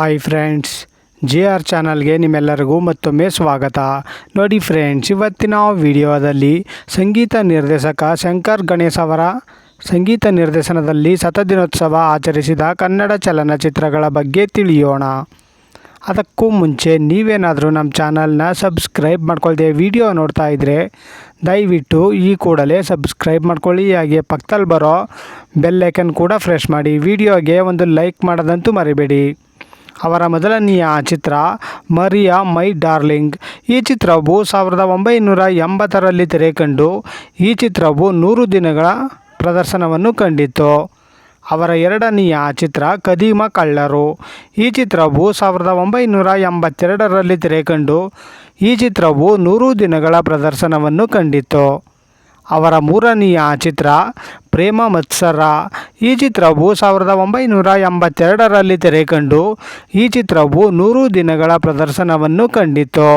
Hi friends J R ಚಾನಲ್ಗೆ ನಿಮ್ಮೆಲ್ಲರಿಗೂ ಮತ್ತೊಮ್ಮೆ ಸ್ವಾಗತ. ನೋಡಿ ಫ್ರೆಂಡ್ಸ್ ಇವತ್ತಿನ ವಿಡಿಯೋದಲ್ಲಿ ಸಂಗೀತ ನಿರ್ದೇಶಕ ಶಂಕರ್ ಗಣೇಶ್ ಅವರ ಸಂಗೀತ ನಿರ್ದೇಶನದಲ್ಲಿ ಶತದಿನೋತ್ಸವ ಆಚರಿಸಿದ ಕನ್ನಡ ಚಲನಚಿತ್ರಗಳ ಬಗ್ಗೆ ತಿಳಿಯೋಣ. ಅದಕ್ಕೂ ಮುಂಚೆ ನೀವೇನಾದರೂ ನಮ್ಮ ಚಾನಲ್ನ ಸಬ್ಸ್ಕ್ರೈಬ್ ಮಾಡ್ಕೊಳ್ದೆ ವಿಡಿಯೋ ನೋಡ್ತಾ ಇದ್ದರೆ ದಯವಿಟ್ಟು ಈ ಕೂಡಲೇ ಸಬ್ಸ್ಕ್ರೈಬ್ ಮಾಡ್ಕೊಳ್ಳಿ, ಹಾಗೆ ಪಕ್ಕದಲ್ಲಿ ಬರೋ ಬೆಲ್ಲೈಕನ್ ಕೂಡ ಫ್ರೆಶ್ ಮಾಡಿ ವಿಡಿಯೋಗೆ ಒಂದು ಲೈಕ್ ಮಾಡೋದಂತೂ ಮರಿಬೇಡಿ. ಅವರ ಮೊದಲನೆಯ ಚಿತ್ರ ಮರಿಯಾ, ಮೈ ಡಾರ್ಲಿಂಗ್. ಈ ಚಿತ್ರವು ಸಾವಿರದ ಒಂಬೈನೂರ ಎಂಬತ್ತರಲ್ಲಿ ತೆರೆಕಂಡು, ಈ ಚಿತ್ರವು ನೂರು ದಿನಗಳ ಪ್ರದರ್ಶನವನ್ನು ಕಂಡಿತು ಅವರ ಎರಡನೆಯ ಚಿತ್ರ ಕದೀಮ ಕಳ್ಳರು. ಈ ಚಿತ್ರವು ಸಾವಿರದ ಒಂಬೈನೂರ ಎಂಬತ್ತೆರಡರಲ್ಲಿ ತೆರೆಕಂಡು, ಈ ಚಿತ್ರವು ನೂರು ದಿನಗಳ ಪ್ರದರ್ಶನವನ್ನು ಕಂಡಿತು ಅವರ ಮೂರನೆಯ ಚಿತ್ರ ಪ್ರೇಮ ಮತ್ಸರ. ಈ ಚಿತ್ರವು ಸಾವಿರದ ಒಂಬೈನೂರ ಎಂಬತ್ತೆರಡರಲ್ಲಿ ತೆರೆಕಂಡು ಈ ಚಿತ್ರವು ನೂರು ದಿನಗಳ ಪ್ರದರ್ಶನವನ್ನು ಕಂಡಿತು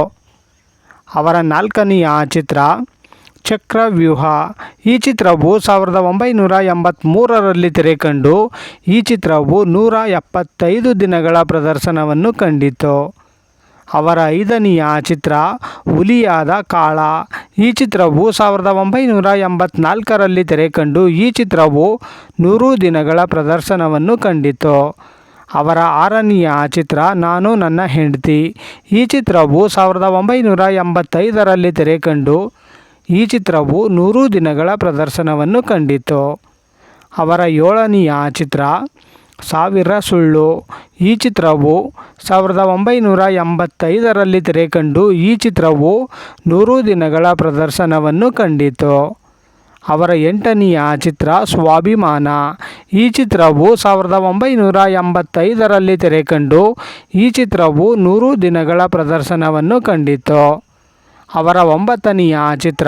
ಅವರ ನಾಲ್ಕನೆಯ ಚಿತ್ರ ಚಕ್ರವ್ಯೂಹ. ಈ ಚಿತ್ರವು ಸಾವಿರದ ಒಂಬೈನೂರ ಎಂಬತ್ತ್ಮೂರರಲ್ಲಿ ತೆರೆಕಂಡು ಈ ಚಿತ್ರವು ನೂರ ಎಪ್ಪತ್ತೈದು ದಿನಗಳ ಪ್ರದರ್ಶನವನ್ನು ಕಂಡಿತು ಅವರ ಐದನೆಯ ಚಿತ್ರ ಹುಲಿಯಾದ ಕಾಳ. ಈ ಚಿತ್ರವು ಸಾವಿರದ ಒಂಬೈನೂರ ಎಂಬತ್ನಾಲ್ಕರಲ್ಲಿ ತೆರೆಕಂಡು ಈ ಚಿತ್ರವು ನೂರು ದಿನಗಳ ಪ್ರದರ್ಶನವನ್ನು ಕಂಡಿತು ಅವರ ಆರನೆಯ ಚಿತ್ರ, ನಾನು ನನ್ನ ಹೆಂಡತಿ ಈ ಚಿತ್ರವು ಸಾವಿರದ ಒಂಬೈನೂರ ಎಂಬತ್ತೈದರಲ್ಲಿ ತೆರೆಕಂಡು ಈ ಚಿತ್ರವು ನೂರು ದಿನಗಳ ಪ್ರದರ್ಶನವನ್ನು ಕಂಡಿತು ಅವರ ಏಳನೆಯ ಚಿತ್ರ ಸಾವಿರ ಸುಳ್ಳು, ಈ ಚಿತ್ರವು ಸಾವಿರದ ಒಂಬೈನೂರ ಎಂಬತ್ತೈದರಲ್ಲಿ ತೆರೆಕಂಡು ಈ ಚಿತ್ರವು ನೂರು ದಿನಗಳ ಪ್ರದರ್ಶನವನ್ನು ಕಂಡಿತು. ಅವರ ಎಂಟನೆಯ ಚಿತ್ರ ಸ್ವಾಭಿಮಾನ. ಈ ಚಿತ್ರವು ಸಾವಿರದ ಒಂಬೈನೂರ ಎಂಬತ್ತೈದರಲ್ಲಿ ತೆರೆಕಂಡು ಈ ಚಿತ್ರವು ನೂರು ದಿನಗಳ ಪ್ರದರ್ಶನವನ್ನು ಕಂಡಿತು. ಅವರ ಒಂಬತ್ತನೆಯ ಚಿತ್ರ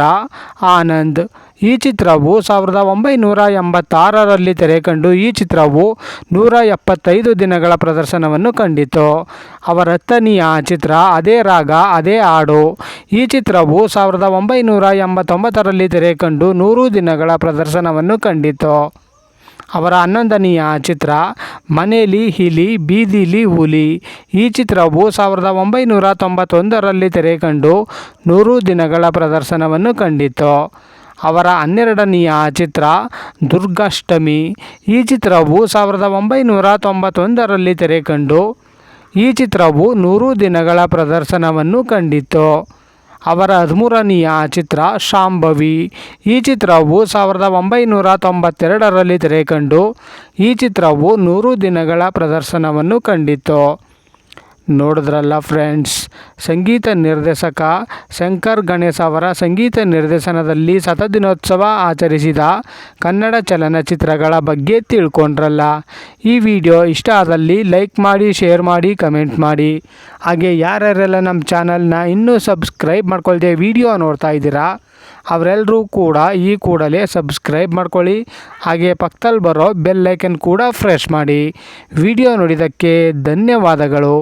ಆನಂದ್. ಈ ಚಿತ್ರವು ಸಾವಿರದ ಒಂಬೈನೂರ ಎಂಬತ್ತಾರರಲ್ಲಿ ತೆರೆಕಂಡು ಈ ಚಿತ್ರವು ನೂರ ಎಪ್ಪತ್ತೈದು ದಿನಗಳ ಪ್ರದರ್ಶನವನ್ನು ಕಂಡಿತು. ಅವರ ಹತ್ತನೆಯ ಚಿತ್ರ, ಅದೇ ರಾಗ, ಅದೇ ಹಾಡು. ಈ ಚಿತ್ರವು ಸಾವಿರದ ಒಂಬೈನೂರ ಎಂಬತ್ತೊಂಬತ್ತರಲ್ಲಿ ತೆರೆಕಂಡು ನೂರು ದಿನಗಳ ಪ್ರದರ್ಶನವನ್ನು ಕಂಡಿತು. ಅವರ ಹನ್ನೊಂದನೆಯ ಚಿತ್ರ, ಮನೇಲಿ ಹಿಲಿ, ಬೀದಿಲಿ ಹುಲಿ. ಈ ಚಿತ್ರವು ಸಾವಿರದ ಒಂಬೈನೂರ ತೊಂಬತ್ತೊಂದರಲ್ಲಿ ತೆರೆಕಂಡು ನೂರು ದಿನಗಳ ಪ್ರದರ್ಶನವನ್ನು ಕಂಡಿತು. ಅವರ ಹನ್ನೆರಡನೆಯ ಚಿತ್ರ ದುರ್ಗಾಷ್ಟಮಿ. ಈ ಚಿತ್ರವು ಸಾವಿರದ ಒಂಬೈನೂರ ತೊಂಬತ್ತೊಂದರಲ್ಲಿ ತೆರೆಕಂಡು, ಈ ಚಿತ್ರವು ನೂರು ದಿನಗಳ ಪ್ರದರ್ಶನವನ್ನು ಕಂಡಿತು ಅವರ ಹದಿಮೂರನೆಯ ಚಿತ್ರ ಶಾಂಭವಿ. ಈ ಚಿತ್ರವು ಸಾವಿರದ ಒಂಬೈನೂರ ತೊಂಬತ್ತೆರಡರಲ್ಲಿ ತೆರೆಕಂಡು, ಈ ಚಿತ್ರವು ನೂರು ದಿನಗಳ ಪ್ರದರ್ಶನವನ್ನು ಕಂಡಿತು ನೋಡಿದ್ರಲ್ಲ ಫ್ರೆಂಡ್ಸ್ ಸಂಗೀತ ನಿರ್ದೇಶಕ ಶಂಕರ್ ಗಣೇಶ್ ಅವರ ಸಂಗೀತ ನಿರ್ದೇಶನದಲ್ಲಿ ಶತದಿನೋತ್ಸವ ಆಚರಿಸಿದ ಕನ್ನಡ ಚಲನಚಿತ್ರಗಳ ಬಗ್ಗೆ ತಿಳ್ಕೊಂಡ್ರಲ್ಲ. ಈ ವಿಡಿಯೋ ಇಷ್ಟ ಆದಲ್ಲಿ ಲೈಕ್ ಮಾಡಿ ಶೇರ್ ಮಾಡಿ ಕಮೆಂಟ್ ಮಾಡಿ. ಹಾಗೆ ಯಾರ್ಯಾರೆಲ್ಲ ನಮ್ಮ ಚಾನಲ್ನ ಇನ್ನೂ ಸಬ್ಸ್ಕ್ರೈಬ್ ಮಾಡ್ಕೊಳ್ದೆ ವಿಡಿಯೋ ನೋಡ್ತಾ ಇದ್ದೀರಾ ಅವರೆಲ್ಲರೂ ಕೂಡ ಈ ಕೂಡಲೇ ಸಬ್ಸ್ಕ್ರೈಬ್ ಮಾಡ್ಕೊಳ್ಳಿ. ಹಾಗೆ ಪಕ್ಕದಲ್ಲಿ ಬರೋ ಬೆಲ್ ಐಕನ್ ಕೂಡ ಫ್ರೆಶ್ ಮಾಡಿ. ವಿಡಿಯೋ ನೋಡಿದ್ದಕ್ಕೆ ಧನ್ಯವಾದಗಳು.